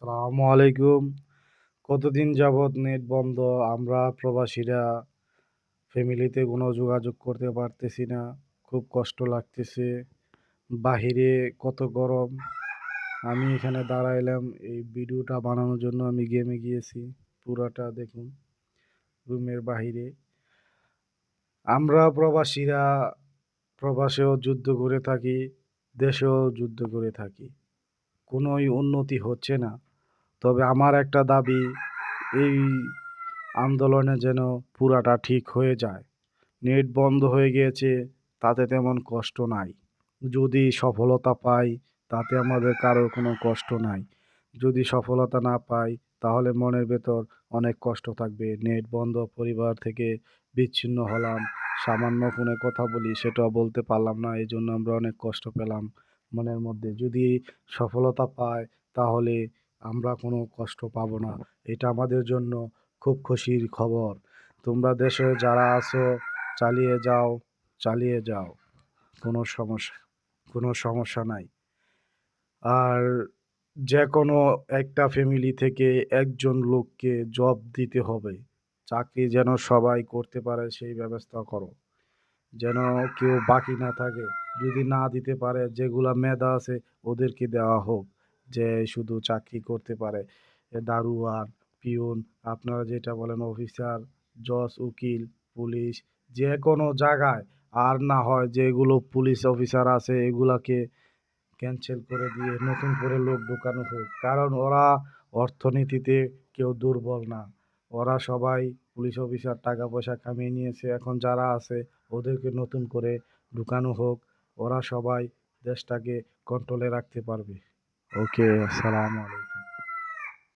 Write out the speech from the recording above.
আসসালামু আলাইকুম। কতদিন যাবৎ নেট বন্ধ, আমরা প্রবাসীরা ফ্যামিলিতে কোনো যোগাযোগ করতে পারতেছি না, খুব কষ্ট লাগতেছে। বাহিরে কত গরম। আমি এখানে দাঁড়াইলাম, এই ভিডিওটা বানানোর জন্য আমি গেমে গিয়েছি, পুরাটা দেখুন, রুমের বাহিরে। আমরা প্রবাসীরা প্রবাসেও যুদ্ধ করে থাকি, দেশেও যুদ্ধ করে থাকি, কোনোই উন্নতি হচ্ছে না। তবে আমার একটা দাবি, এই আন্দোলনে যেন পুরাটা ঠিক হয়ে যায়। নেট বন্ধ হয়ে গিয়েছে, তাতে তেমন কষ্ট নাই। যদি সফলতা পাই, তাতে আমাদের কারোর কোনো কষ্ট নাই। যদি সফলতা না পাই, তাহলে মনের ভেতর অনেক কষ্ট থাকবে। নেট বন্ধ, পরিবার থেকে বিচ্ছিন্ন হলাম, সামান্য ফোনে কথা বলি, সেটাও বলতে পারলাম না এই জন্য আমরা অনেক কষ্ট পেলাম মনের মধ্যে। যদি সফলতা পাই, তাহলে আমরা কোনো কষ্ট পাবো না। এটা আমাদের জন্য খুব খুশির খবর। তোমরা দেশে যারা আছো, চালিয়ে যাও চালিয়ে যাও। কোনো সমস্যা কোনো সমস্যা নাই। আর যে কোনো একটা ফ্যামিলি থেকে একজন লোককে জব দিতে হবে। চাকরি যেন সবাই করতে পারে, সেই ব্যবস্থা করো। যেন কেউ বাকি না থাকে। যদি না দিতে পারে, যেগুলা মেধা আছে, ওদেরকে দেওয়া হোক। যে শুধু চাকরি করতে পারে। এ দারোয়ান পিয়ন আপনারা যেটা বলেন অফিসার জজ, উকিল, পুলিশ যে কোনো জায়গায়। আর না হয় যেগুলো পুলিশ অফিসার আছে, এগুলাকে ক্যান্সেল করে দিয়ে নতুন করে লোক ঢোকানো হোক। কারণ ওরা অর্থনীতিতে কেউ দুর্বল না। ওরা সবাই পুলিশ অফিসার টাকা পয়সা কামিয়ে নিয়েছে। এখন যারা আছে, ওদেরকে নতুন করে ঢুকানো হোক। ওরা সবাই দেশটাকে কন্ট্রোলে রাখতে পারবে। Ok, salam alaikum.